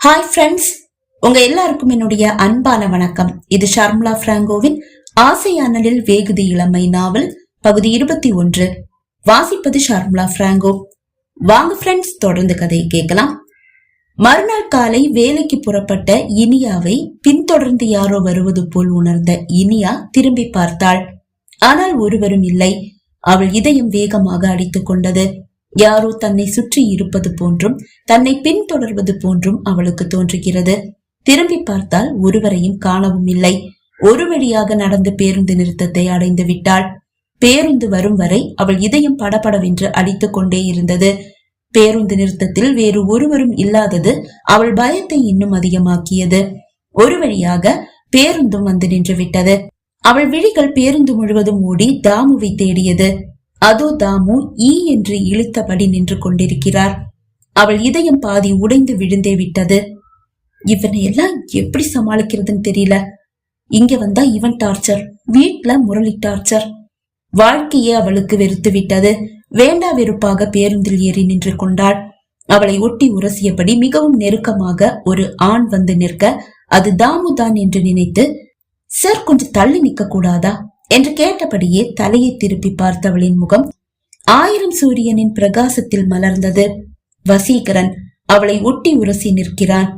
Hi friends உங்க எல்லாருக்கும் என்னுடைய அன்பான வணக்கம். இது ஷர்முலா பிராங்கோவின் ஆசையானலில் வேகுதி இளமை நாவல் பகுதி இருபத்தி ஒன்று. வாசிப்பது ஷர்முலா பிராங்கோ. வாங்க ஃப்ரெண்ட்ஸ் தொடர்ந்து கதையை கேட்கலாம். மறுநாள் காலை வேலைக்கு புறப்பட்ட இனியாவை பின்தொடர்ந்து யாரோ வருவது போல் உணர்ந்த இனியா திரும்பி பார்த்தாள். ஆனால் ஒருவரும் இல்லை. அவள் இதயம் வேகமாக அடித்துக் கொண்டது. யாரோ தன்னை சுற்றி இருப்பது போன்றும் தன்னை பின்தொடர்வது போன்றும் அவளுக்கு தோன்றுகிறது. திரும்பி பார்த்தால் ஒருவரையும் காணவும் இல்லை. ஒரு வழியாக நடந்து பேருந்து நிறுத்தத்தை அடைந்து விட்டாள். பேருந்து வரும் வரை அவள் இதயம் படபடவென்று அடித்துக் கொண்டே இருந்தது. பேருந்து நிறுத்தத்தில் வேறு ஒருவரும் இல்லாதது அவள் பயத்தை இன்னும் அதிகமாக்கியது. ஒரு வழியாக பேருந்தும் வந்து நின்று விட்டது. அவள் விழிகள் பேருந்து முழுவதும் ஓடி தாமுவை தேடியது. அதோ தாமு ஈ என்று இழுத்தபடி நின்று கொண்டிருக்கிறார். அவள் இதயம் பாதி உடைந்து விழுந்தே விட்டது. இவனை எல்லாம் எப்படி சமாளிக்கிறதுன்னு தெரியல. இங்க வந்தா இவன் டார்ச்சர் வீட்ல முரளி டார்ச்சர். வாழ்க்கையே அவளுக்கு வெறுத்து விட்டது. வேண்டா வெறுப்பாக பேருந்தில் ஏறி நின்று கொண்டாள். அவளை ஒட்டி உரசியபடி மிகவும் நெருக்கமாக ஒரு ஆண் வந்து நிற்க அது தாமுதான் என்று நினைத்து சார் கொஞ்சம் தள்ளி நிக்க கூடாதா என்று கேட்டபடியே தலையை திருப்பி பார்த்தவளின் முகம் ஆயிரம் சூரியனின் பிரகாசத்தில் மலர்ந்தது. வசீகரன் அவளை ஒட்டி உரசி நிற்கிறான்.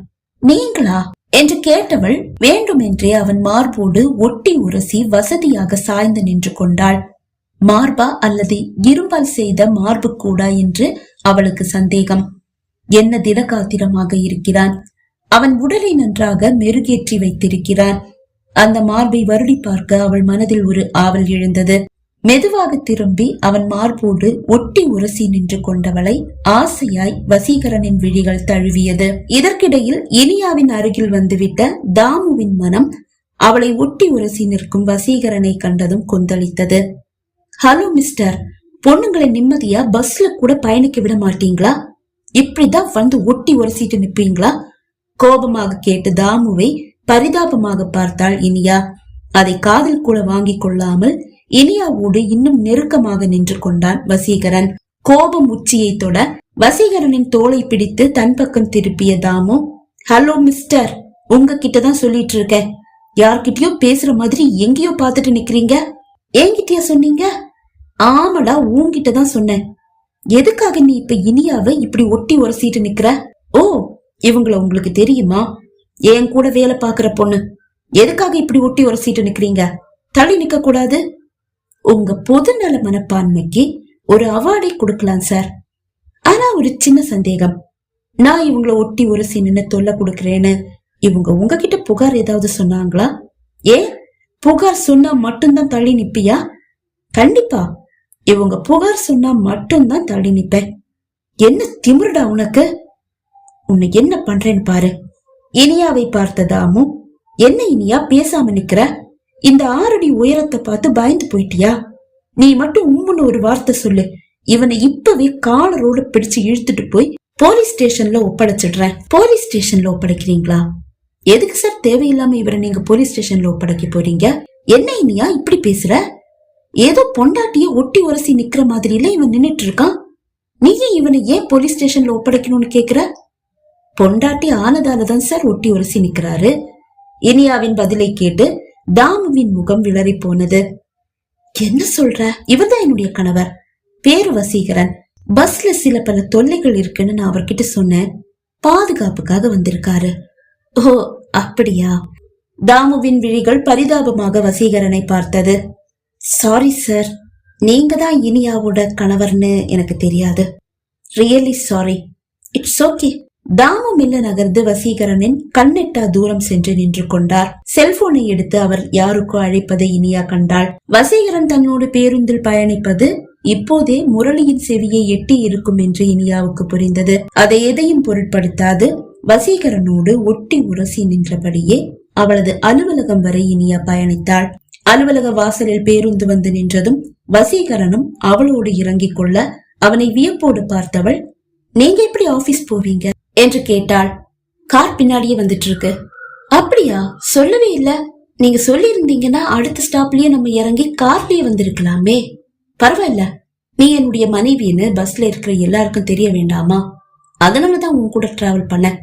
நீங்களா? என்று கேட்டவள் வேண்டுமென்றே அவன் மார்போடு ஒட்டி உரசி வசதியாக சாய்ந்து நின்று கொண்டாள். மார்பா அல்லது இரும்பால் செய்த மார்பு கூடா? என்று அவளுக்கு சந்தேகம். என்ன திடகாத்திரமாக இருக்கிறான்? அவன் உடலை நன்றாக மெருகேற்றி வைத்திருக்கிறான். அந்த மார்பை வருடி பார்க்க அவள் மனதில் ஒரு ஆவல் எழுந்தது. மெதுவாக திரும்பி அவன் மார்போடு ஒட்டி உரசி நின்று கொண்டவளை ஆசையாய் வசீகரனின் விழிகள் தழுவியது. இதற்கிடையில் இனியாவின் அருகில் வந்துவிட்ட தாமுவின் மனம் அவளை ஒட்டி உரசி நிற்கும் வசீகரனை கண்டதும் கொந்தளித்தது. Hello mister. பொண்ணுங்களை நிம்மதியா பஸ்ல கூட பயணிக்க விட மாட்டீங்களா? இப்படிதான் வந்து ஒட்டி உரசிட்டு நிப்பீங்களா கோபமாக கேட்டு தாமுவை பரிதாபமாக பார்த்தாள் இனியா. அதை காதில் கூட வாங்கிக் கொள்ளாமல் இனியாவோடு இன்னும் நெருக்கமாக நின்று கொண்டான் வசீகரன். கோபம் உச்சியை தொட வசீகரனின் தோலை பிடித்து தன் பக்கம் திருப்பிய தாமு ஹலோ மிஸ்டர் உங்ககிட்ட தான் சொல்லிட்டு இருக்கேன். யார்கிட்டயோ பேசுற மாதிரி எங்கேயோ பாத்துட்டு நிக்கிறீங்க? என்கிட்டயா சொன்னீங்க? ஆமாடா உன்கிட்ட தான் சொன்னேன். எதுக்காக நீ இப்ப இனியாவை இப்படி ஒட்டி உரசிட்டு நிக்கிற? ஓ இவங்கள உங்களுக்கு தெரியுமா? என் கூட வேலை பாக்குற பொண்ணு. எதுக்காக இப்படி ஒட்டி உரசிட்டு நிக்கிறீங்க? தள்ளி நிக்க கூடாது. உங்க பொதுநல மனப்பான்மைக்கு ஒரு அவார்டை கொடுக்கலாம் சார். ஆனா ஒரு சின்ன சந்தேகம். நான் இவங்கள ஒட்டி உரசி நின்னு தொல்லை கொடுக்கறேன்னு இவங்க உங்ககிட்ட புகார் ஏதாவது சொன்னாங்களா? ஏ புகார் சொன்னா மட்டும்தான் தள்ளி நிப்பியா? கண்டிப்பா. இவங்க புகார் சொன்னா மட்டும்தான் தள்ளி நிப்பேன். என்ன திமிருடா உனக்கு? உன்னை என்ன பண்றேன்னு பாரு. இனியாவை பார்த்த தாமு என்ன இனியா பேசாம நிக்கிற? இந்த ஆறடி உயரத்தை பார்த்து பயந்து போயிட்டியா? நீ மட்டும் உம்முன்னு ஒரு வார்த்தை சொல்லு. இவனை இப்பவே காலரோட பிடிச்சு இழுத்துட்டு போய் போலீஸ் ஸ்டேஷன்ல ஒப்படைச்சிடுறேன். போலீஸ் ஸ்டேஷன்ல ஒப்படைக்கிறீங்களா? எதுக்கு சார் தேவையில்லாம இவரை நீங்க போலீஸ் ஸ்டேஷன்ல ஒப்படைக்க போறீங்க? என்ன இனியா இப்படி பேசுற? ஏதோ பொண்டாட்டிய ஒட்டி உரசி நிக்கிற மாதிரில இவன் நின்னுட்டு இருக்கான். நீயே இவனை ஏன் போலீஸ் ஸ்டேஷன்ல ஒப்படைக்கணும்னு கேக்குற? பொண்டாட்டி ஆனதால தான் சார் ஒட்டி உரசி நிக்கிறாரு. இனியாவின் பதிலை கேட்டு தாமுவின் முகம் விளறி போனது. என்ன சொல்ற? இவர்தான் என்னுடைய கணவர். பேரு வசீகரன். பஸ்ல சில பல தொல்லைகள் இருக்குன்னு நான் அவர்கிட்ட சொன்னேன். பாதுகாப்புக்காக வந்திருக்காரு. ஓ அப்படியா? தாமுவின் விழிகள் பரிதாபமாக வசீகரனை பார்த்தது. சாரி சார் நீங்க தான் இனியாவோட கணவர்னு எனக்கு தெரியாது. ரியலி சாரி இட்ஸ் ஓகே தாமமில்ல மெல்ல நகர்ந்து வசீகரனின் கண்ணெட்டா தூரம் சென்று நின்று கொண்டார். செல்போனை எடுத்து அவர் யாருக்கோ அழைப்பதை இனியா கண்டாள். வசீகரன் தன்னோடு பேருந்தில் பயணிப்பது இப்போதே முரளியின் செவியை எட்டி இருக்கும் என்று இனியாவுக்கு புரிந்தது. அதை எதையும் பொருட்படுத்தாது. வசீகரனோடு ஒட்டி உரசி நின்றபடியே அவளது அலுவலகம் வரை இனியா பயணித்தாள். அலுவலக வாசலில் பேருந்து வந்து நின்றதும் வசீகரனும் அவளோடு இறங்கிக் கொள்ள அவனை வியப்போடு பார்த்தவள் நீங்க எப்படி ஆபீஸ் போவீங்க? என்று கேட்டாள். கார் பின்னாடியே வந்துட்டு இருக்கு அப்படியா? சொல்லவே இல்ல. நீங்க சொல்லி இருந்தீங்கன்னா அடுத்த ஸ்டாப்லயே நம்ம இறங்கி கார்லயே வந்திருக்கலாமே. பரவாயில்ல. நீ என்னுடைய மனைவின்னு பஸ்ல இருக்கிற எல்லாருக்கும் தெரிய வேண்டாமா? அதனாலதான் உன் கூட டிராவல் பண்ண.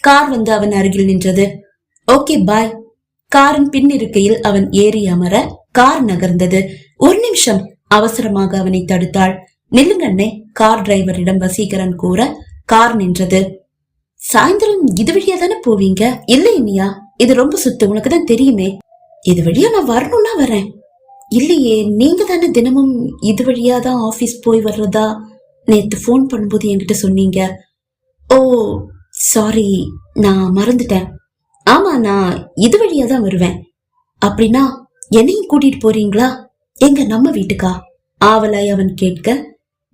கார் வந்து அவன் அருகில் நின்றது. ஓகே பாய் காரின் பின் இருக்கையில் அவன் ஏறி அமர கார் நகர்ந்தது. ஒரு நிமிஷம் அவசரமாக அவனை தடுத்தாள். நில்லுங்கண்ணே கார் டிரைவரிடம் வசீகரன் கூற கார் நின்றது. சாயந்தரம் இது வழியா தானே போவீங்க? இல்ல இனியா இது ரொம்ப சுத்து உனக்கு தான் தெரியுமே. இது வழியா நான் வரணும்னா வரேன். இல்லையே நீங்க தானே தினமும் இது வழியா தான் ஆபீஸ் போய் வர்றதா? நேத்து ஃபோன் பண்ணும்போது என்கிட்ட சொன்னீங்க. ஓ சாரி நான் மறந்துட்டேன். ஆமா நான் இது வழியா தான் வருவேன். அப்படின்னா என்னையும் கூட்டிட்டு போறீங்களா? எங்க நம்ம வீட்டுக்கா? ஆவலாய் அவன் கேட்க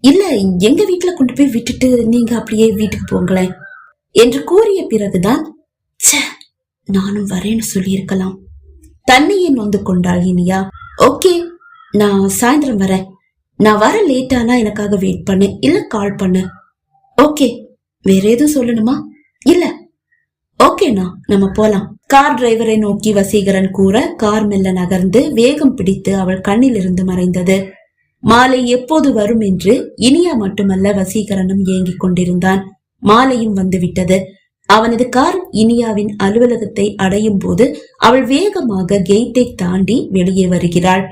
இல்ல எங்க வீட்டுல கொண்டு போய் விட்டுட்டு நீங்க அப்படியே வீட்டுக்கு போங்களேன் என்று கூறிய பிறகுதான் ச்சே நானும் வரேன்னு சொல்லியிருக்கலாம். தன்னையே நொந்து கொண்டாள் இனியா. ஓகே நான் சாயந்தரம் வரேன். நான் வர லேட்டானா எனக்காக வெயிட் பண்ணு இல்ல கால் பண்ணு. ஓகே வேற எதுவும் சொல்லணுமா? இல்ல. ஓகேண்ணா நம்ம போலாம். கார் டிரைவரை நோக்கி வசீகரன் கூற கார் மெல்ல நகர்ந்து வேகம் பிடித்து அவள் கண்ணில் இருந்து மறைந்தது. மாலை எப்போது வரும் என்று இனியா மட்டுமல்ல வசீகரனும் ஏங்கிக் கொண்டிருந்தான். மாலையும் வந்துவிட்டது. அவனது கார் இனியாவின் அலுவலகத்தை அடையும் போது அவள் வேகமாக கேட்டை தாண்டி வெளியே வருகிறாள்.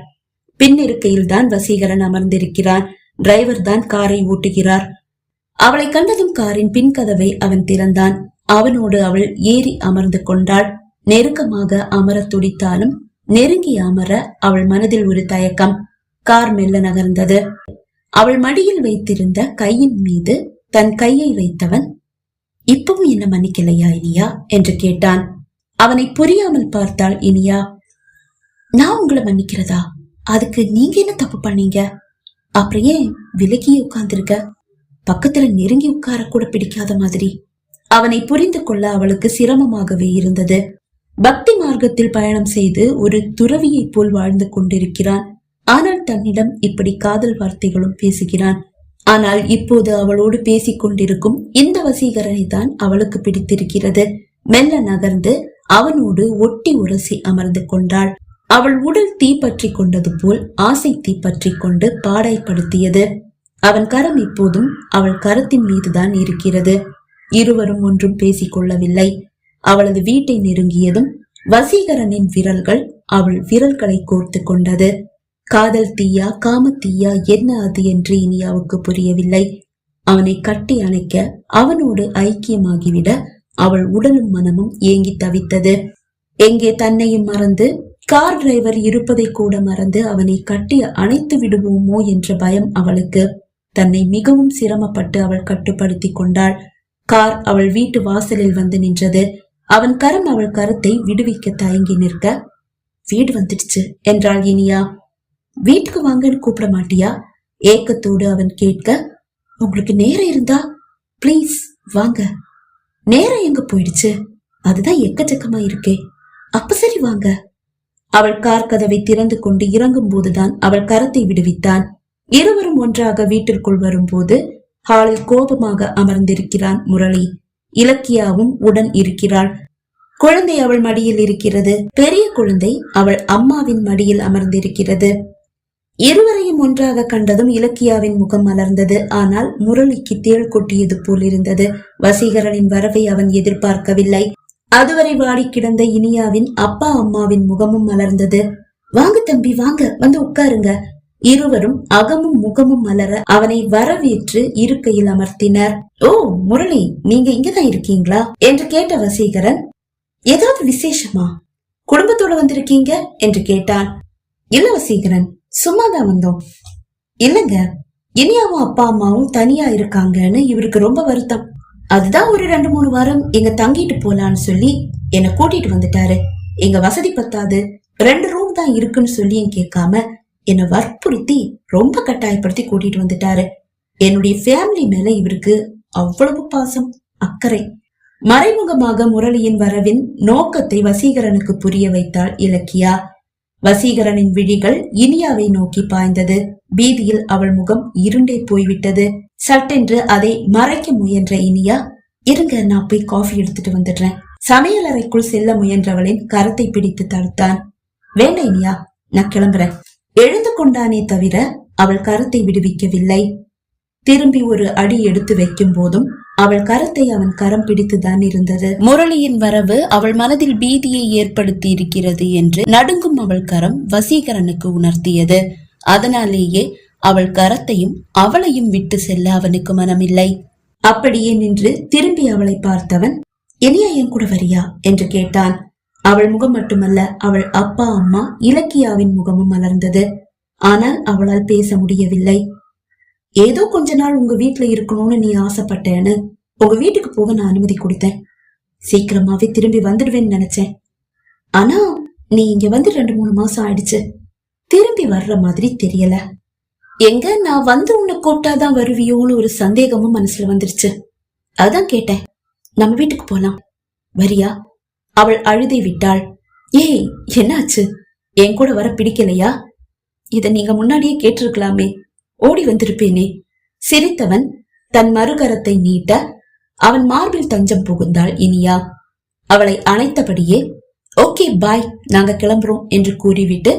பின்னிருக்கையில் தான் வசீகரன் அமர்ந்திருக்கிறான். டிரைவர் தான் காரை ஓட்டுகிறார். அவளை கண்டதும் காரின் பின் கதவை அவன் திறந்தான். அவனோடு அவள் ஏறி அமர்ந்து கொண்டாள். நெருக்கமாக அமர துடித்தாலும் நெருங்கி அமர அவள் மனதில் ஒரு தயக்கம். கார் மெல்ல நகர்ந்தது. அவள் மடியில் வைத்திருந்த கையின் மீது தன் கையை வைத்தவன் இப்பவும் என்ன மன்னிக்கலையா இனியா? என்று கேட்டான். அவனை புரியாமல் பார்த்தாள் இனியா. நான் உங்களை மன்னிக்கிறதா? அதுக்கு நீங்க என்ன தப்பு பண்ணீங்க? அப்புறம் ஏன் விலகி உட்கார்ந்திருக்க? பக்கத்துல நெருங்கி உட்கார கூட பிடிக்காத மாதிரி. அவனை புரிந்து கொள்ள அவளுக்கு சிரமமாகவே இருந்தது. பக்தி மார்க்கத்தில் பயணம் செய்து ஒரு துறவியைப் போல் வாழ்ந்து கொண்டிருக்கிறான். ஆனால் தன்னிடம் இப்படி காதல் வார்த்தைகளும் பேசுகிறான். ஆனால் இப்போது அவளோடு பேசிக் கொண்டிருக்கும் இந்த வசீகரனை தான் அவளுக்கு பிடித்திருக்கிறது. மெல்ல நகர்ந்து அவனோடு ஒட்டி உரசி அமர்ந்து கொண்டாள். அவள் உடல் தீப்பற்றி கொண்டது போல் ஆசை தீப்பற்றி கொண்டு பாடைப்படுத்தியது அவன் கரம் இப்போதும் அவள் கரத்தின் மீதுதான் இருக்கிறது. இருவரும் ஒன்றும் பேசிக் கொள்ளவில்லை. அவளது வீட்டை நெருங்கியதும் வசீகரனின் விரல்கள் அவள் விரல்களை கோர்த்து கொண்டது. காதல் தீயா காம தீயா என்ன அது என்று இனியாவுக்கு புரியவில்லை. அவனை கட்டி அணைக்க அவனோடு ஐக்கியமாகிவிட அவள் உடலும் மனமும் ஏங்கி தவித்தது. எங்கே தன்னையும் மறந்து கார் டிரைவர் இருப்பதை கூட மறந்து அவனை கட்டி அணைத்து விடுவோமோ என்ற பயம் அவளுக்கு. தன்னை மிகவும் சிரமப்பட்டு அவள் கட்டுப்படுத்தி கொண்டாள். கார் அவள் வீட்டு வாசலில் வந்து நின்றது. அவன் கரம் அவள் கருத்தை விடுவிக்க தயங்கி நிற்க வீடு வந்துடுச்சு என்றாள் இனியா. வீட்டுக்கு வாங்கன்னு கூப்பிட மாட்டியா? ஏக்கத்தோடு அவன் கேட்க உங்களுக்கு நேரம் இருந்தா ப்ளீஸ் வாங்க. நேரம் எங்க போயிடுச்சு? அதுதான் எக்கச்சக்கமா இருக்கே. அப்ப சரி வாங்க. அவள் கார் கதவை திறந்து கொண்டு இறங்கும் போதுதான் அவள் கரத்தை விடுவித்தான். இருவரும் ஒன்றாக வீட்டிற்குள் வரும்போது ஹாலில் கோபமாக அமர்ந்திருக்கிறான் முரளி. இலக்கியாவும் உடன் இருக்கிறாள். குழந்தை அவள் மடியில் இருக்கிறது. பெரிய குழந்தை அவள் அம்மாவின் மடியில் அமர்ந்திருக்கிறது. இருவரையும் ஒன்றாக கண்டதும் இலக்கியாவின் முகம் மலர்ந்தது. ஆனால் முரளிக்கு தேள் கொட்டியது போலிருந்தது வசீகரனின் வரவை அவன் எதிர்பார்க்கவில்லை. அதுவரை வாடி கிடந்த இனியாவின் அப்பா அம்மாவின் முகமும் மலர்ந்தது. வாங்க தம்பி வாங்க. வந்து உட்காருங்க. இருவரும் அகமும் முகமும் மலர அவனை வரவேற்று இருக்கையில் அமர்த்தினர். ஓ முரளி நீங்க இங்கதான் இருக்கீங்களா? என்று கேட்ட வசீகரன். ஏதாவது விசேஷமா? குடும்பத்தோட வந்திருக்கீங்க? என்று கேட்டான். இல்ல வசீகரன். சும்மாதான் வந்தோம். இல்லைங்க இனியாவும் அப்பா அம்மாவும் தனியா இருக்காங்கன்னு இவருக்கு ரொம்ப வருத்தம். அதுதான் ஒரு ரெண்டு மூணு வாரம் எங்க தங்கிட்டு போலான்னு சொல்லி என்ன கூட்டிட்டு வந்துட்டாரு. எங்க வசதி பத்தாது. ரெண்டு ரூம் தான் இருக்குன்னு சொல்லியும் கேட்காம என்னை வற்புறுத்தி ரொம்ப கட்டாயப்படுத்தி கூட்டிட்டு வந்துட்டாரு. என்னுடைய ஃபேமிலி மேல இவருக்கு அவ்வளவு பாசம் அக்கறை. மறைமுகமாக முரளியின் வரவின் நோக்கத்தை வசீகரனுக்கு புரிய வைத்தாள் இலக்கியா. வசீகரனின் விழிகள் இனியாவை நோக்கி பாய்ந்தது. பீதியில் அவள் முகம் இருண்டே போய்விட்டது. சட்டென்று அதை மறைக்க முயன்ற இனியா இருங்க நான் போய் காஃபி எடுத்துட்டு வந்துடுறேன். சமையலறைக்குள் செல்ல முயன்றவளின் கரத்தை பிடித்து தடுத்தான். வேண்ட இனியா நான் கிளம்புறேன். எழுந்து கொண்டானே தவிர அவள் கரத்தை விடுவிக்கவில்லை. திரும்பி ஒரு அடி எடுத்து வைக்கும் போதும் அவள் கரத்தை அவன் கரம் பிடித்துதான் இருந்தது. முரளியின் வரவு அவள் மனதில் பீதியை ஏற்படுத்தி இருக்கிறது என்று நடுங்கும் அவள் கரம் வசீகரனுக்கு உணர்த்தியது. அதனாலேயே அவள் கரத்தையும் அவளையும் விட்டு செல்ல அவனுக்கு மனமில்லை. அப்படியே நின்று திரும்பி அவளை பார்த்தவன் இனியா என் கூட வரியா? என்று கேட்டான். அவள் முகம் மட்டுமல்ல அவள் அப்பா அம்மா இலக்கியாவின் முகமும் மலர்ந்தது. ஆனால் அவளால் பேச முடியவில்லை. ஏதோ கொஞ்ச நாள் உங்க வீட்டுல இருக்கணும்னு நீ ஆசைப்பட்டேன்னு உங்க வீட்டுக்கு போக நான் அனுமதி கொடுத்தேன். சீக்கிரமாவே திரும்பி வந்துடுவேன்னு நினைச்சேன். ஆனா நீ இங்க வந்து ரெண்டு மூணு மாசம் ஆயிடுச்சு. திரும்பி வர்ற மாதிரி தெரியல. எங்க நான் வந்து உன்னை கூப்பிட்டாதான் வருவியோன்னு ஒரு சந்தேகமும் மனசுல வந்துருச்சு. அதான் கேட்டேன். நம்ம வீட்டுக்கு போலாம். வரியா? அவள் அழுதை விட்டாள். ஏய் என்னாச்சு? என் கூட வர பிடிக்கலையா? இத நீங்க முன்னாடியே கேட்டிருக்கலாமே. ஓடி வந்திருப்பேனே. சிரித்தவன் தன் மறுகரத்தை நீட்ட அவன் மார்பில் தஞ்சம் புகுந்தாள் இனியா. அவளை அணைத்தபடியே ஓகே பாய் நாங்க கிளம்புறோம் என்று கூறிவிட்டு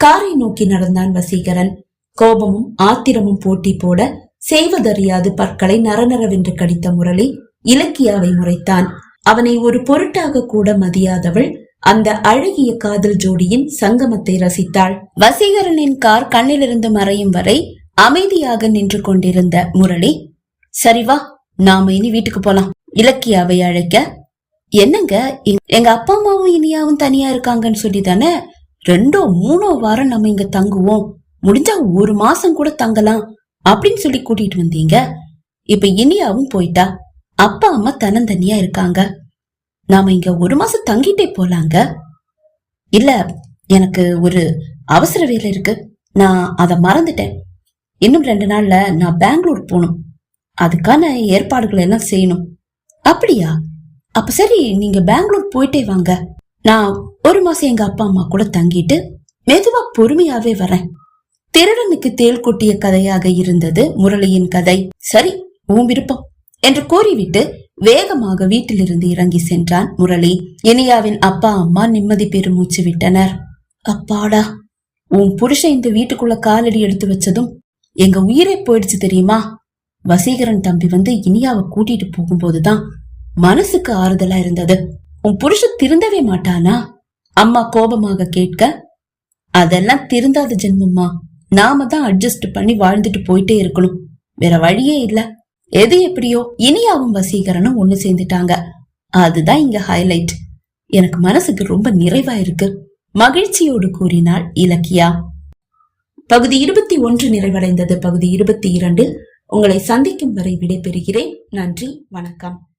காரை நோக்கி நடந்தான் வசீகரன். கோபமும் ஆத்திரமும் போட்டி போட செய்வதறியாது பற்களை நரநரவென்று கடித்த முரளி இலக்கியாவை முறைத்தான். அவனை ஒரு பொருட்டாக கூட மதியாதவள் அந்த அழகிய காதல் ஜோடியின் சங்கமத்தை ரசித்தாள். வசீகரனின் கார் கண்ணிலிருந்து மறையும் வரை அமைதியாக நின்று கொண்டிருந்த முரளி சரி வா நாம இனி வீட்டுக்கு போலாம். இலக்கியாவை அழைக்க என்னங்க எங்க- அப்பா அம்மாவும் இனியாவும் தனியா இருக்காங்கன்னு சொல்லி தானே ரெண்டோ மூணோ வாரம் நம்ம இங்க தங்குவோம். முடிஞ்சா ஒரு மாசம் கூட தங்கலாம் அப்படின்னு சொல்லி கூட்டிட்டு வந்தீங்க. இப்ப இனியாவும் போயிட்டா? அப்பா அம்மா தன்னந்தனியா இருக்காங்க. நாம இங்க ஒரு மாசம் தங்கிட்டே போலாங்க. இல்ல எனக்கு ஒரு அவசர வேலை இருக்கு. நான் அத மறந்துட்டேன். இன்னும் ரெண்டு நாள்ல நான் பெங்களூர் போகணும். அதுக்கான ஏற்பாடுகள் எல்லாம் செய்யணும். அப்படியா? அப்ப சரி நீங்க பெங்களூர் போயிட்டே வாங்க. நான் ஒரு மாசம் எங்க அப்பா அம்மா கூட தங்கிட்டு மெதுவா பொறுமையாவே வரேன் திருடனுக்கு தேள் கொட்டிய கதையாக இருந்தது முரளியின் கதை. சரி உன் விருப்பம் என்று கூறிவிட்டு வேகமாக வீட்டிலிருந்து இறங்கி சென்றான் முரளி. இனியாவின் அப்பா அம்மா நிம்மதி பெருமூச்சு விட்டனர். அப்பாடா உன் புருஷன் இந்த வீட்டுக்குள்ள காலடி எடுத்து வச்சதும் எங்க உயிரே போயிடுச்சு தெரியுமா? வசீகரன் தம்பி வந்து இனியாவை கூட்டிட்டு போகும்போதுதான் மனசுக்கு ஆறுதலா இருந்தது. உன் புருஷன் திருந்தவே மாட்டானா? அம்மா கோபமாக கேட்க அதெல்லாம் திருந்தாத ஜென்மம்மா. நாம தான் அட்ஜஸ்ட் பண்ணி வாழ்ந்துட்டு போயிட்டே இருக்கணும். வேற வழியே இல்ல. எது எப்படியோ இனியாவும் வசீகரனும் ஒண்ணு சேர்ந்துட்டாங்க. அதுதான் இங்க ஹைலைட் எனக்கு மனசுக்கு ரொம்ப நிறைவா இருக்கு. மகிழ்ச்சியோடு கூறினாள் இலக்கியா. பகுதி இருபத்தி ஒன்று நிறைவடைந்தது. பகுதி இருபத்தி இரண்டில் உங்களை சந்திக்கும் வரை விடைபெறுகிறேன். நன்றி வணக்கம்.